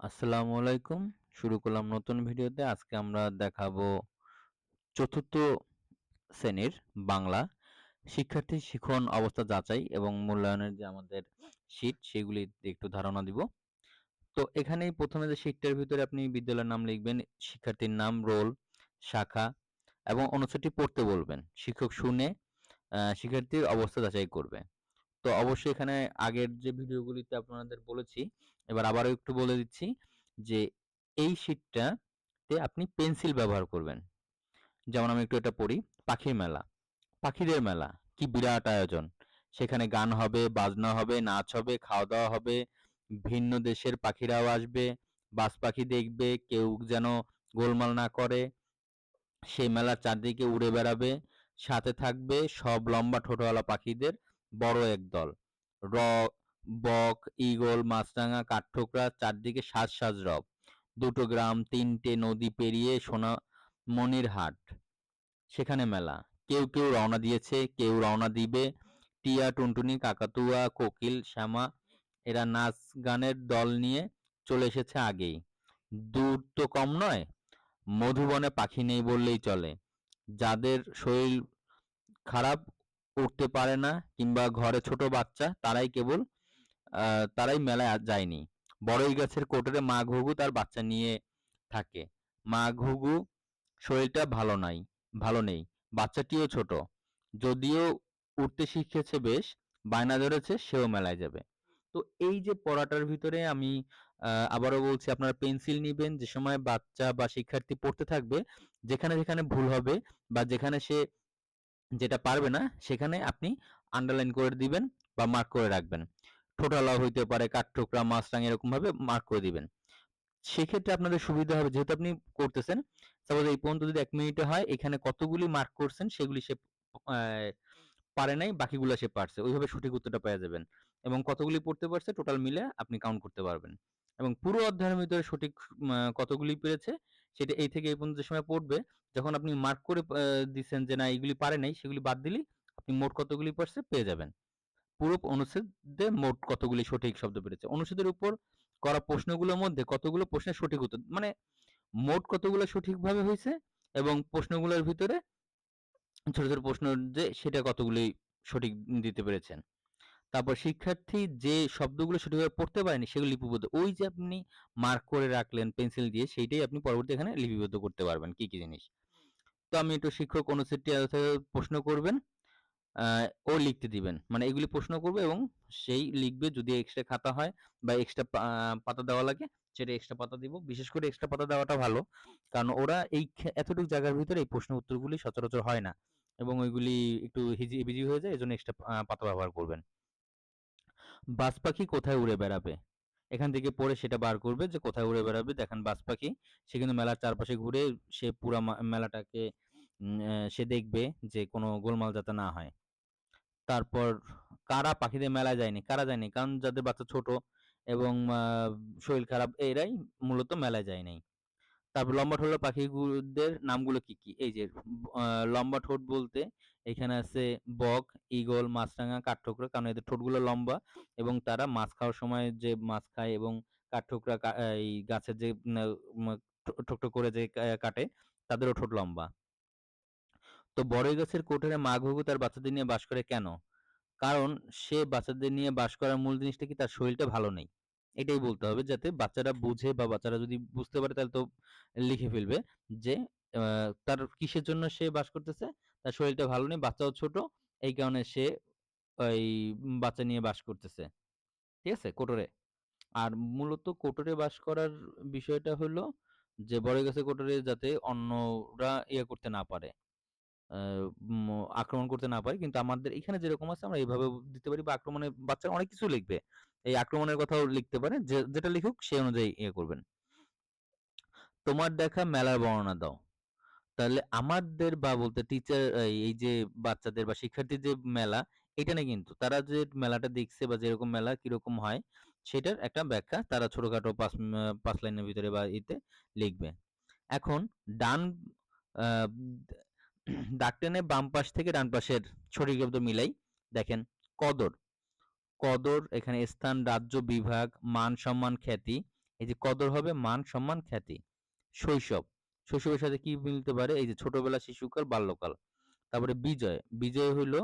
আসসালামু আলাইকুম। শুরু করলাম নতুন ভিডিওতে। আজকে আমরা দেখাবো চতুর্থ শ্রেণির বাংলা শিক্ষার্থী শিখন অবস্থা যাচাই এবং মূল্যায়নের যে আমাদের শীট সেগুলি একটু ধারণা দিব। তো এখানেই প্রথমে যে শীটটার ভিতরে আপনি বিদ্যালয়ের নাম লিখবেন, শিক্ষার্থীর নাম রোল শাখা এবং অনুচ্ছেদটি পড়তে বলবেন। শিক্ষক শুনে শিক্ষার্থীর অবস্থা যাচাই করবে। তো অবশ্যই এখানে আগের যে ভিডিওগুলিতে আপনাদের বলেছি এবার আবারও একটু বলে দিচ্ছি যে, এই শীটটাতে আপনি পেন্সিল ব্যবহার করবেন। যেমন আমি একটু এটা পড়ি, পাখির মেলা। পাখিদের মেলা, কি বিরাট আয়োজন। সেখানে গান হবে, বাজনা হবে, নাচ হবে, খাওয়া দাওয়া হবে, ভিন্ন দেশের পাখিরাও আসবে বাজ পাখি দেখবে, কেউ যেন গোলমাল না করে। সেই মেলার চারদিকে উড়ে বেড়াবে, সাথে থাকবে সব লম্বা ঠোঁটওয়ালা পাখিদের, বড় এক দল র বক ঈগল মাছরাঙা, কাঠঠোকরা চারদিকে সাজ সাজ রব দুটো গ্রাম, তিনটে নদী পেরিয়ে সোনামণির হাট সেখানে মেলা। কেউ কেউ রওনা দিয়েছে, কেউ রওনা দিবে। টিয়া, টুনটুনি, কাকাতুয়া, কোকিল, শ্যামা, এরা নাচ গানের দল নিয়ে চলে এসেছে আগেই। দূর তো কম নয়, মধুবনে পাখি নেই বললেই চলে। যাদের শরীর খারাপ, উঠতে পারে না, কিংবা ঘরে ছোট বাচ্চা, তারাই কেবল তারাই মেলায় যায়নি। বড়ই গাছের কোটরে মা ঘুঘু তার বাচ্চা নিয়ে থাকে। মা ঘুঘু, শরীরটা ভালো নাই, ভালো নেই, বাচ্চাটিও ছোট। যদিও উঠতে শিখেছে বেশ, বায়না ধরেছে, সেও মেলায় যাবে। তো এই যে পড়াটার ভিতরে আমি আবারও বলছি, আপনারা পেন্সিল নিবেন, যে সময় বাচ্চা বা শিক্ষার্থী পড়তে থাকবে, যেখানে যেখানে ভুল হবে বা যেখানে সে যেটা পারবে না, সেখানে আপনি আন্ডারলাইন করে দিবেন বা মার্ক করে রাখবেন। ঠোঁটালা হইতে পারে, কাঠঠোকরা, মাছরাঙা এরকম ভাবে মার্ক করে দিবেন। সেক্ষেত্রে আপনাদের সুবিধা হবে, যেহেতু আপনি করতেছেন সাপোজ এই পর্যন্ত যদি এক মিনিটে হয়, এখানে কতগুলি মার্ক করছেন, সেগুলি সে পারে নাই, বাকিগুলো সে পারছে। ওইভাবে সঠিক উত্তরটা পেয়ে যাবেন। এবং কতগুলি পড়তে পারছে টোটাল মিলে আপনি কাউন্ট করতে পারবেন। এবং পুরো অধ্যায়ের ভিতরে সঠিক কতগুলি পেরেছে, সেটা এই থেকে এই পর্যন্ত সময় পড়বে, যখন আপনি মার্ক করে দিচ্ছেন যে না এগুলি পারে নাই, সেগুলি বাদ দিলেই আপনি মোট কতগুলি পারছে, পেয়ে যাবেন। পুরো অনুচ্ছেদে মোট কতগুলি সঠিক শব্দ পেরেছে অনুচ্ছেদের উপর করা প্রশ্নগুলোর মধ্যে কতগুলো প্রশ্নের সঠিক উত্তর? মানে মোট কতগুলো সঠিকভাবে হয়েছে এবং প্রশ্নগুলোর ভিতরে ছোট ছোট প্রশ্ন যে সেটা কতগুলি সঠিক দিতে পেরেছেন? তারপর শিক্ষার্থী যে শব্দগুলো সঠিকভাবে পড়তে পারেনি সেগুলো লিপিবদ্ধ। ওই যে আপনি মার্ক করে রাখলেন পেন্সিল দিয়ে সেইটাই আপনি পরবর্তী এখানে লিপিবদ্ধ করতে পারবেন। কি কি জিনিস? তো আমি একটু শিক্ষক অনুচ্ছেদটি প্রশ্ন করবেন। ও লিখতে দিবেন। মানে এগুলি প্রশ্ন করবে এবং সেই লিখবে যদি এক্সট্রা খাতা হয় বা এক্সট্রা পাতা দেওয়া লাগে, সেটা এক্সট্রা পাতা দিব। বিশেষ করে এক্সট্রা পাতা দেওয়াটা ভালো, কারণ ওরা এই এতটুকু জায়গার ভিতরে এই প্রশ্ন উত্তরগুলি সচরাচর হয় না এবং ওইগুলি একটু হিজি বিজি হয়ে যায়, এজন্য এক্সট্রা পাতা ব্যবহার করবেন। বাজ পাখি কোথায় উড়ে বেড়াবে? এখান থেকে পড়ে সেটা বার করবে যে কোথায় উড়ে বেড়াবে। দেখেন বাজ পাখি, সে কিন্তু মেলার চারপাশে ঘুরে সে পুরা মেলাটাকে সে দেখবে যে কোনো গোলমাল যাতে না হয়। তারপর কারা পাখিদের মেলায় যায়নি, কারা যায়নি? কারণ যাদের বাচ্চা ছোট এবং শরীর খারাপ, এরাই মূলত মেলায় যায় নাই তারপর লম্বা ঠোঁট পাখিগুলোদের নামগুলো কি কি? এই যে লম্বা ঠোঁট বলতে এখানে আছে বক, ঈগল, মাছরাঙা, কাঠঠোকরা, কারণ এদের ঠোঁটগুলো লম্বা এবং তারা মাছ খাওয়ার সময় যে মাছ খায় এবং কাঠঠোকরা এই গাছের যে ঠোকঠোক করে যে কাটে, তাদেরও ঠোঁট লম্বা। তো বড়ই গাছের কোঠারে মা ঘুঘু তার বাচ্চাদের নিয়ে বাস করে কেন? কারণ সে বাচ্চাদের নিয়ে বাস করার মূল জিনিসটা কি তার শরীরটা ভালো নেই? এটাই বলতে হবে যাতে বাচ্চারা বুঝে বা বাচ্চারা যদি বুঝতে পারে তাহলে তো লিখে ফেলবে যে তার কিসের জন্য সে বাস করতেছে? তার শরীরটা ভালো নেই, বাচ্চাও ছোট, এই কারণে সে ওই বাচ্চা নিয়ে বাস করতেছে। ঠিক আছে? কোটরে আর মূলত কোটরে বাস করার বিষয়টা হলো যে বড় গাছে কোটরে যাতে অন্যরা ইয়ে করতে না পারে। আক্রমণ করতে না পারে। কিন্তু আমাদের এখানে যেরকম আছে, আমরা এইভাবে দিতে পারি বা আক্রমণের বাচ্চারা অনেক কিছু লিখবে। এই আক্রমণের কথাও লিখতে পারে। যেটা লিখুক সেই অনুযায়ী ইয়ে করবেন। তোমার দেখা মেলার বর্ণনা দাও। তাহলে আমাদের বা বলতে টিচার এই যে বাচ্চাদের বা শিক্ষার্থীর যে মেলা এটা না কিন্তু তারা যে মেলাটা দেখছে বা যেরকম মেলা, কীরকম হয়, সেটার একটা ব্যাখ্যা তারা ছোটখাটো পাঁচ পাঁচ লাইনের ভিতরে বা ইতে লিখবে। এখন ডান দাগ টেনে বাম পাশ থেকে ডান পাশের সঠিক শব্দ মিলাই। দেখেন, কদর। কদর, এখানে স্থান, রাজ্য, বিভাগ, মান, সম্মান, খ্যাতি। এই যে কদর হবে মান, সম্মান, খ্যাতি। শৈশব। শৈশবের সাথে কি মিলতে পারে? এই যে ছোটবেলা, শিশুকাল, বাল্যকাল। তারপরে বিজয়। বিজয় হইল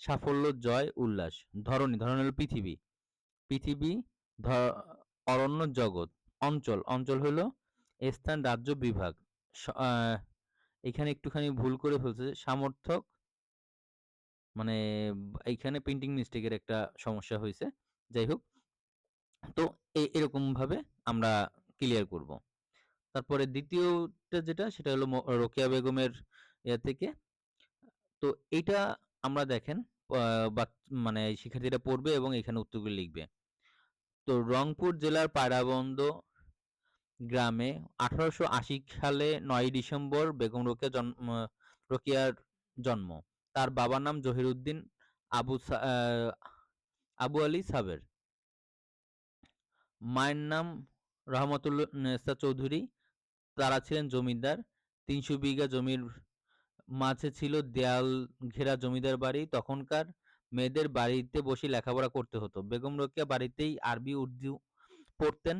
সাফল্য, জয়, উল্লাস। ধরনী ধরনী হলো পৃথিবী। পৃথিবী অরণ্য, জগৎ। অঞ্চল। অঞ্চল হলো স্থান, রাজ্য, বিভাগ। এখানে একটুখানি ভুল করে ফেলছে সামর্থক মানে এইখানে প্রিন্টিং মিস্টেকের একটা সমস্যা হয়েছে। যাই হোক, তো এরকম ভাবে আমরা ক্লিয়ার করব। তারপরে দ্বিতীয়টা যেটা, সেটা হলো রোকেয়া বেগমের ইয়া থেকে। তো এটা আমরা দেখেন মানে শিক্ষার্থীরা পড়বে এবং এখানে উত্তরগুলো লিখবে। তো রংপুর জেলার পায়রাবন্দ গ্রামে আঠারোশো আশি সালে নয় ডিসেম্বর বেগম রোকেয়া জন্ম, রোকেয়ার জন্ম। তার বাবার নাম জহিরুদ্দিন আবু আবু আলী সাবের। মায়ের নাম রহমতুল্নেসা চৌধুরী। তারা ছিলেন জমিদার। তিনশো বিঘা জমির মাঝে ছিল দেয়াল ঘেরা জমিদার বাড়ি। তখনকার মেয়েদের বাড়িতে বসে লেখাপড়া করতে হতো। বেগম রোকেয়া বাড়িতেই আরবি, উর্দু পড়তেন।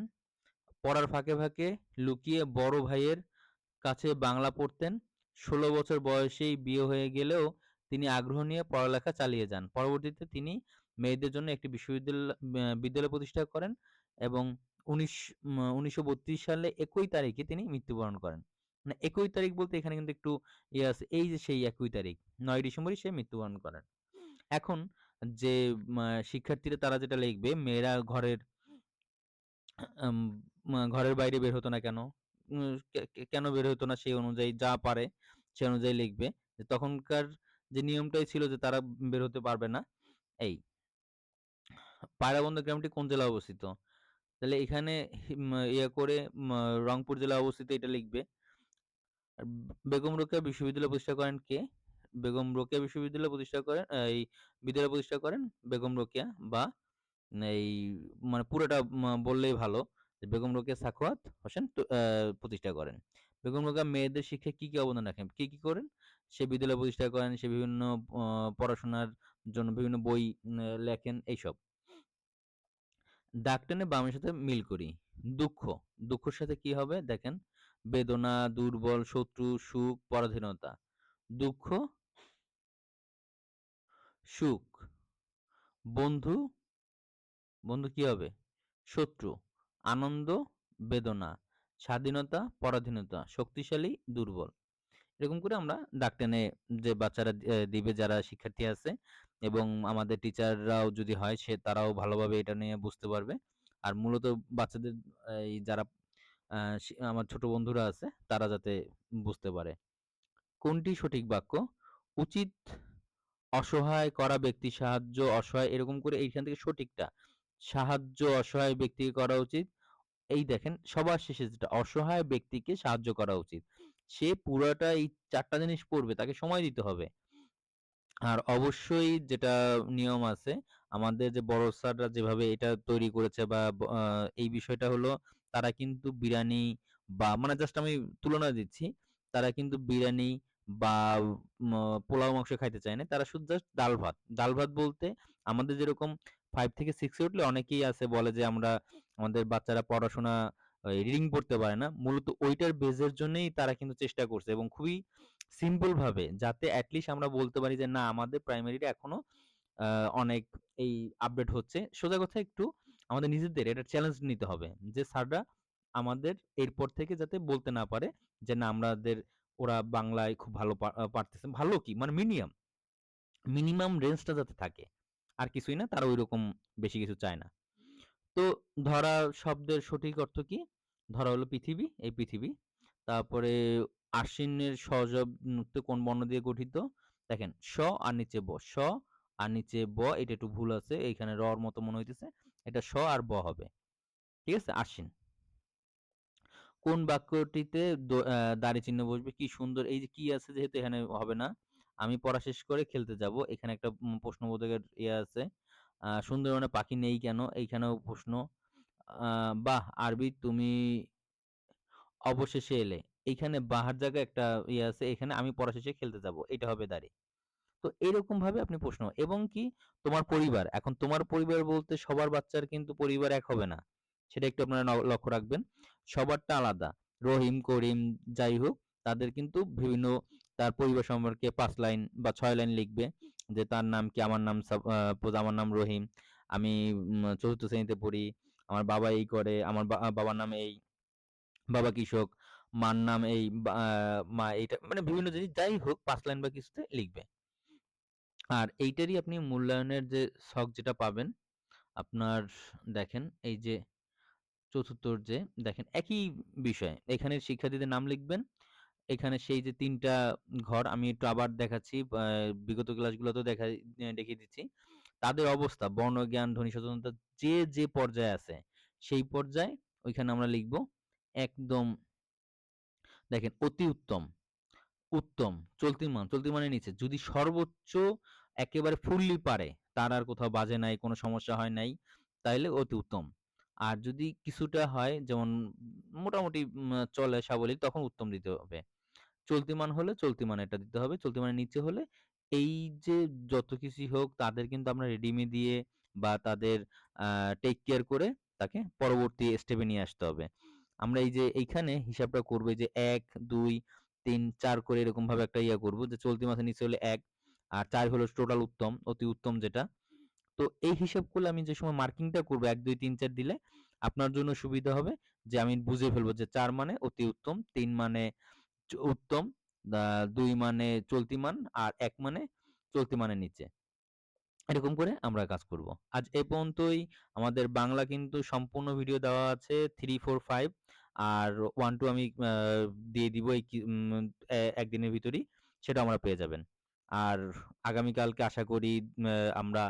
পড়ার ফাঁকে ফাঁকে লুকিয়ে বড় ভাইয়ের কাছে বাংলা পড়তেন। ষোলো বছর বয়সেই বিয়ে হয়ে গেলেও তিনি আগ্রহ নিয়ে পড়ালেখা চালিয়ে যান। পরবর্তীতে তিনি মেয়েদের জন্য একটি বিশ্ববিদ্যালয় বিদ্যালয় প্রতিষ্ঠা করেন এবং উনিশ উনিশশো সালে একই তারিখে তিনি মৃত্যুবরণ করেন। মানে একই তারিখ বলতে এখানে কিন্তু একটু ইয়ে আছে, এই যে সেই একই তারিখ, নয় ডিসেম্বরই সে মৃত্যুবরণ করেন। এখন যে শিক্ষার্থীরা তারা যেটা লিখবে, মেয়েরা ঘরের ঘরের বাইরে বের হতো না কেন? কেন বের হতো না সেই অনুযায়ী যা পারে সে অনুযায়ী লিখবে। তখনকার যে নিয়মটাই ছিল যে তারা বের হতে পারবে না, এই পায়রাবন্দ গ্রামটি কোন জেলায় অবস্থিত? তাহলে এখানে ইয়ে করে রংপুর জেলায় অবস্থিত এটা লিখবে। বেগম রোকেয়া বিশ্ববিদ্যালয় প্রতিষ্ঠা করেন কে? বেগম রোকেয়া বিশ্ববিদ্যালয় প্রতিষ্ঠা করেন এই বিদ্যালয় প্রতিষ্ঠা করেন বেগম রোকেয়া বা, এই মানে পুরোটা বললেই ভালো। বেগম রোকেয়া সাখাওয়াত হোসেন প্রতিষ্ঠা করেন। বেগম রোকেয়া মেয়েদের শিক্ষায় কি কি অবদান রাখেন? কি কি করেন? সে বিদ্যালয় প্রতিষ্ঠা করেন, সে বিভিন্ন পড়াশোনার জন্য বিভিন্ন বই লেখেন, এইসব। টেনে বামের সাথে মিল করি। দুঃখ। দুঃখের সাথে কি হবে? দেখেন, বেদনা, দুর্বল, শত্রু, সুখ, পরাধীনতা। দুঃখ, সুখ। বন্ধু বন্ধু কি হবে? শত্রু। আনন্দ, বেদনা, স্বাধীনতা, পরাধীনতা, শক্তিশালী, দুর্বল। এরকম করে আমরা দাগ টেনে যে বাচ্চারা দিবে যারা শিক্ষার্থী আছে এবং আমাদের টিচাররাও যদি হয় সে তারাও ভালোভাবে এটা নিয়ে বুঝতে পারবে। আর মূলত বাচ্চাদের, এই যারা আমার ছোট বন্ধুরা আছে তারা যাতে বুঝতে পারে। কোনটি সঠিক বাক্য? উচিত অসহায় করা ব্যক্তি সাহায্য, অসহায়, এরকম করে এইখান থেকে সঠিকটা। সাহায্য, অসহায় ব্যক্তিকে করা উচিত এই দেখেন, সবার শেষে যেটা, অসহায় ব্যক্তিকে সাহায্য করা উচিত। সে পুরোটা এই চারটা জিনিস পড়বে, তাকে সময় দিতে হবে। আর অবশ্যই যেটা নিয়ম আছে, আমাদের যে বড় স্যাররা যেভাবে এটা তৈরি করেছে বা এই বিষয়টা হলো, তারা কিন্তু বিরিয়ানি বা মানে জাস্ট আমি তুলনা দিচ্ছি, তারা কিন্তু বিরিয়ানি বা পোলাও মাংস খাইতে চায় না। তারা শুধু জাস্ট ডাল ভাত। ডাল ভাত বলতে আমাদের যেরকম ফাইভ থেকে সিক্সে উঠলে অনেকেই আছে বলে যে আমরা আমাদের বাচ্চারা পড়াশোনা রিডিং পড়তে পারে না। মূলত ওইটার বেজের জন্যই তারা কিন্তু চেষ্টা করছে এবং খুবই সিম্পল ভাবে যাতে অ্যাটলিস্ট আমরা বলতে পারি যে, না, আমাদের প্রাইমারিটা এখনও অনেক এই আপডেট হচ্ছে। সোজা কথা একটু, আমাদের নিজেদের এটা চ্যালেঞ্জ নিতে হবে যে, স্যাররা আমাদের এরপর থেকে যাতে বলতে না পারে যে, না, আমাদের, ওরা বাংলায় খুব ভালো পারতেছে। ভালো কি? মানে মিনিমাম মিনিমাম রেঞ্জটা যাতে থাকে। আর কিছুই না, তারা ওই রকম বেশি কিছু চায় না। তো ধরা শব্দের সঠিক অর্থ কি? ধরা হলো পৃথিবী, এই পৃথিবী। তারপরে আশ্বিনের সহযোগ কোন বর্ণ দিয়ে গঠিত? দেখেন, স আর নিচে ব, স আর নিচে ব, এটা একটু ভুল আছে, এইখানে র এর মতো মনে হইতেছে, এটা স আর ব হবে। ঠিক আছে? আশ্বিন। কোন বাক্যটিতে দাড়ি চিহ্ন বসবে? কি সুন্দর, এই যে কি আছে যেহেতু এখানে হবে না, আমি পড়া শেষ করে খেলতে যাব, এখানে একটা প্রশ্নবোধকের ইয়ে আছে। সুন্দরবনে পাখি নেই কেন? এইখানেও প্রশ্ন। বাহ! আরবি, তুমি অবশেষে এলে। এইখানে বাহার জায়গায় একটা ইয়ে আছে, এখানে আমি পড়া শেষে খেলতে যাব, এটা হবে দাঁড়ি। তো এরকম ভাবে আপনি প্রশ্ন, এবং কি তোমার পরিবার, এখন তোমার পরিবার বলতে সবার বাচ্চার কিন্তু পরিবার এক হবে না। সেটা একটু আপনারা লক্ষ্য রাখবেন। সবারটা আলাদা। রহিম, করিম, যাই হোক, তাদের কিন্তু বিভিন্ন তার পরিবার সম্পর্কে পাঁচ লাইন বা ছয় লাইন লিখবে। যে তার নাম কি আমার নাম আমার নাম রহিম। আমি চতুর্থ শ্রেণীতে পড়ি। আমার বাবা এই করে। আমার বাবার নাম এই। বাবা কৃষক। মার নাম এই। মা এইটা মানে বিভিন্ন জিনিস যাই হোক, পাঁচ লাইন বা কিছুতে লিখবে। আর এইটারই আপনি মূল্যায়নের যে শখ যেটা পাবেন, আপনার দেখেন এই যে চতুর্থর যে, দেখেন একই বিষয়। এখানে শিক্ষার্থীদের নাম লিখবেন এখানে সেই যে তিনটা ঘর আমি একটু আবার দেখাচ্ছি বিগত ক্লাসগুলোতেও দেখা দেখিয়ে দিচ্ছি। তাদের অবস্থা বর্ণজ্ঞান ধ্বনি, সচেতনতা যে যে পর্যায়ে আছে, সেই পর্যায়ে ওইখানে আমরা লিখব একদম, দেখেন, অতি উত্তম উত্তম, চলতি মান, চলতি মানের নিচে। যদি সর্বোচ্চ একেবারে ফুললি পারে, তার আর কোথাও বাজে নাই, কোনো সমস্যা হয় নাই, তাইলে অতি উত্তম। আর যদি কিছুটা হয়, যেমন মোটামুটি চলে সাবলীল, তখন উত্তম দিতে হবে। চলতি মান হলে চলতি মান এটা দিতে হবে, চলতি মানের নিচে হলে এই যে যত কিছুই হোক তাদের কিন্তু আমরা রেডিমে দিয়ে বা তাদের টেক কেয়ার করে তাকে পরবর্তী স্টেপে নিয়ে আসতে হবে। আমরা এই যে এইখানে হিসাবটা করব যে এক, দুই, তিন, চার করে এরকম ভাবে একটা ইয়া করব যে চলতি মাসের নিচে হলে এক আর চার হলো টোটাল উত্তম, অতি উত্তম যেটা। তো এই হিসাব করলে আমি যে সময় মার্কিংটা করব, এক, দুই, তিন, চার দিলে আপনার জন্য সুবিধা হবে যে আমি বুঝে ফেলব যে চার মানে অতি উত্তম, তিন মানে উত্তম। দুই মানে চলতি মান আর এক মানে চলতি মানের নিচে। এরকম করে আমরা কাজ করব। আজ এ পর্যন্তই। আমাদের বাংলা কিন্তু সম্পূর্ণ ভিডিও দেওয়া আছে থ্রি ফোর ফাইভ আর ওয়ান টু আমি দিয়ে দিব এই একদিনের ভিতরই। সেটা আমরা পেয়ে যাবেন। আর আগামীকালকে আশা করি আমরা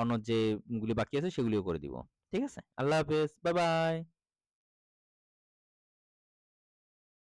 অন্য যেগুলি বাকি আছে সেগুলিও করে দিব। ঠিক আছে? আল্লাহ হাফেজ। Bye bye